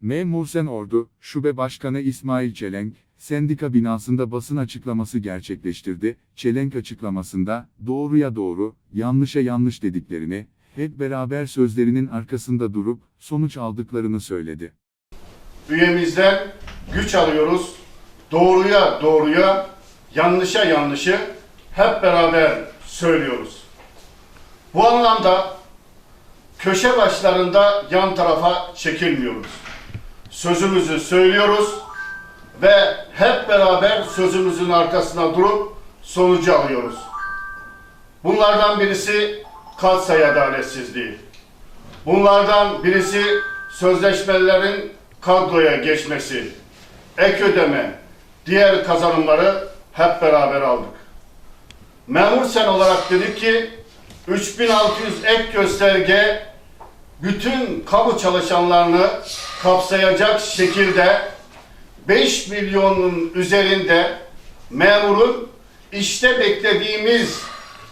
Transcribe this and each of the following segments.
Memur Sen Ordu, Şube Başkanı İsmail Çelenk, sendika binasında basın açıklaması gerçekleştirdi. Çelenk açıklamasında, doğruya doğru, yanlışa yanlış dediklerini, hep beraber sözlerinin arkasında durup, sonuç aldıklarını söyledi. üyemizden güç alıyoruz. Doğruya doğruya, yanlışa yanlışı hep beraber söylüyoruz. Bu anlamda köşe başlarında yan tarafa çekilmiyoruz. Sözümüzü söylüyoruz ve hep beraber sözümüzün arkasına durup sonucu alıyoruz. Bunlardan birisi katsayı adaletsizliği. Bunlardan birisi sözleşmelerin kadroya geçmesi, ek ödeme, diğer kazanımları hep beraber aldık. Memur sen olarak dedik ki 3600 ek gösterge bütün kamu çalışanlarını kapsayacak şekilde 5 milyonun üzerinde memurun işte beklediğimiz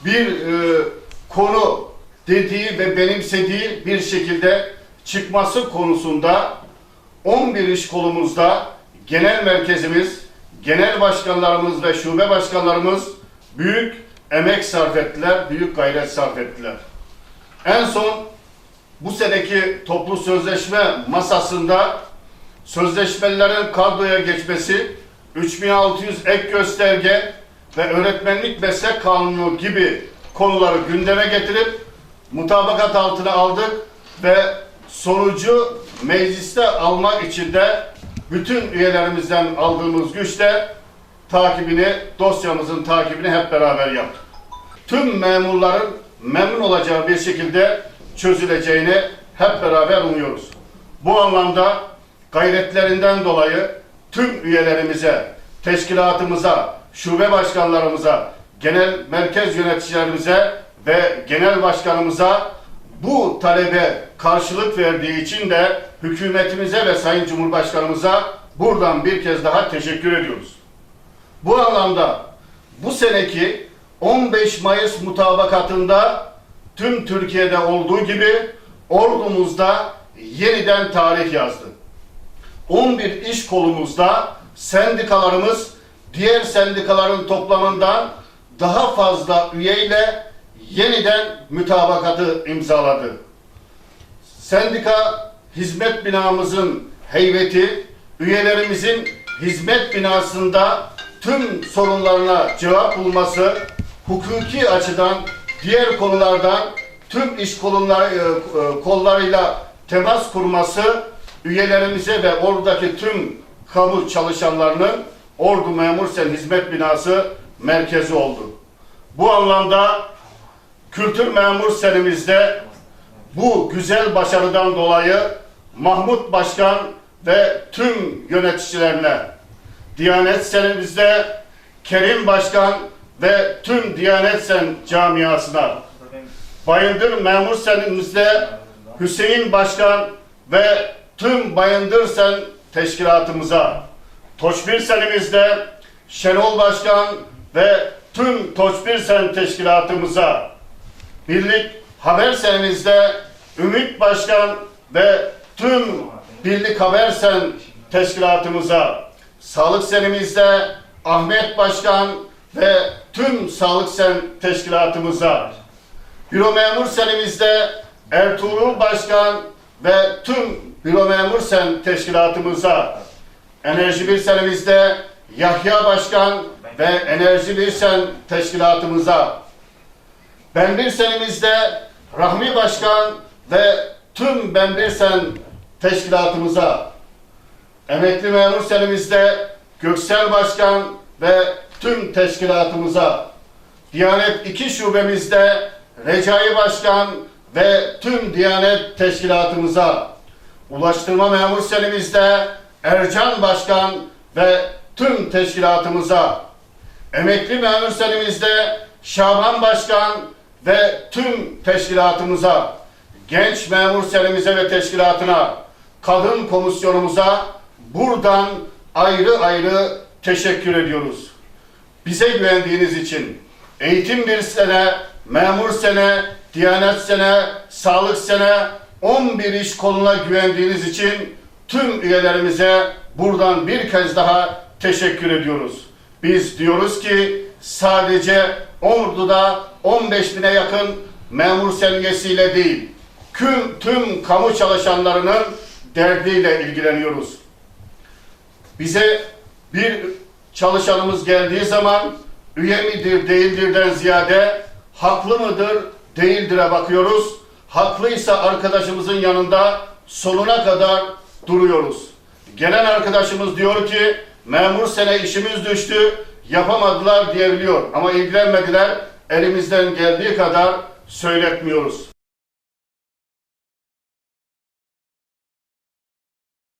bir e, konu dediği ve benimsediği bir şekilde çıkması konusunda 11 iş kolumuzda genel merkezimiz, genel başkanlarımız ve şube başkanlarımız büyük emek sarf ettiler, büyük gayret sarf ettiler. En son bu seneki toplu sözleşme masasında sözleşmelerin kadroya geçmesi, 3600 ek gösterge ve öğretmenlik meslek kanunu gibi konuları gündeme getirip mutabakat altına aldık ve sonucu mecliste almak için de bütün üyelerimizden aldığımız güçle takibini, dosyamızın takibini hep beraber yaptık. Tüm memurların memnun olacağı bir şekilde çözüleceğini hep beraber umuyoruz. Bu anlamda gayretlerinden dolayı tüm üyelerimize, teşkilatımıza, şube başkanlarımıza, genel merkez yöneticilerimize ve genel başkanımıza bu talebe karşılık verdiği için de hükümetimize ve Sayın Cumhurbaşkanımıza buradan bir kez daha teşekkür ediyoruz. Bu anlamda bu seneki 15 Mayıs mutabakatında tüm Türkiye'de olduğu gibi ordumuzda yeniden tarih yazdı. 11 iş kolumuzda sendikalarımız diğer sendikaların toplamından daha fazla üyeyle yeniden mütabakatı imzaladı. Sendika hizmet binamızın heybeti, üyelerimizin hizmet binasında tüm sorunlarına cevap bulması, hukuki açıdan diğer konulardan tüm iş kolunları, e, e, kollarıyla temas kurması üyelerimize ve oradaki tüm kamu çalışanlarının Ordu Memur Sen Hizmet Binası merkezi oldu. Bu anlamda Kültür Memur Senimizde bu güzel başarıdan dolayı Mahmut Başkan ve tüm yöneticilerine, Diyanet Senimizde Kerim Başkan ve tüm Diyanet Sen camiasına, Bayındır Memur Senimizde Hüseyin Başkan ve tüm Bayındır Sen teşkilatımıza, Toçbir Senimizde Şenol Başkan ve tüm Toçbir Sen teşkilatımıza, Birlik Haber Senimizde Ümit Başkan ve tüm Birlik Haber Sen teşkilatımıza, Sağlık Senimizde Ahmet Başkan ve tüm Sağlık Sen teşkilatımıza, Büro Memur Senimizde Ertuğrul Başkan ve tüm Büro Memur Sen teşkilatımıza, Enerji Bir Senimizde Yahya Başkan ve Enerji Bir Sen teşkilatımıza, Ben Bir Senimizde Rahmi Başkan ve tüm Ben Bir Sen teşkilatımıza, Emekli Memur Senimizde Göksel Başkan ve tüm teşkilatımıza, Diyanet 2 şubemizde Recai Başkan ve tüm Diyanet teşkilatımıza, Ulaştırma Memur Senimizde Ercan Başkan ve tüm teşkilatımıza, Emekli Memur Senimizde Şaban Başkan ve tüm teşkilatımıza, Genç Memur Senimize ve teşkilatına, Kadın Komisyonumuza buradan ayrı ayrı teşekkür ediyoruz bize güvendiğiniz için eğitim bir sene, memur sene, diyanet sene, sağlık sene, 11 iş koluna güvendiğiniz için tüm üyelerimize buradan bir kez daha teşekkür ediyoruz. Biz diyoruz ki sadece Ordu'da 15 bine yakın memur seviyesiyle değil, tüm, tüm kamu çalışanlarının derdiyle ilgileniyoruz. Bize bir çalışanımız geldiği zaman üye midir değildirden ziyade haklı mıdır değildir'e bakıyoruz. Haklıysa arkadaşımızın yanında sonuna kadar duruyoruz. Gelen arkadaşımız diyor ki memur sene işimiz düştü yapamadılar diyebiliyor ama ilgilenmediler elimizden geldiği kadar söyletmiyoruz.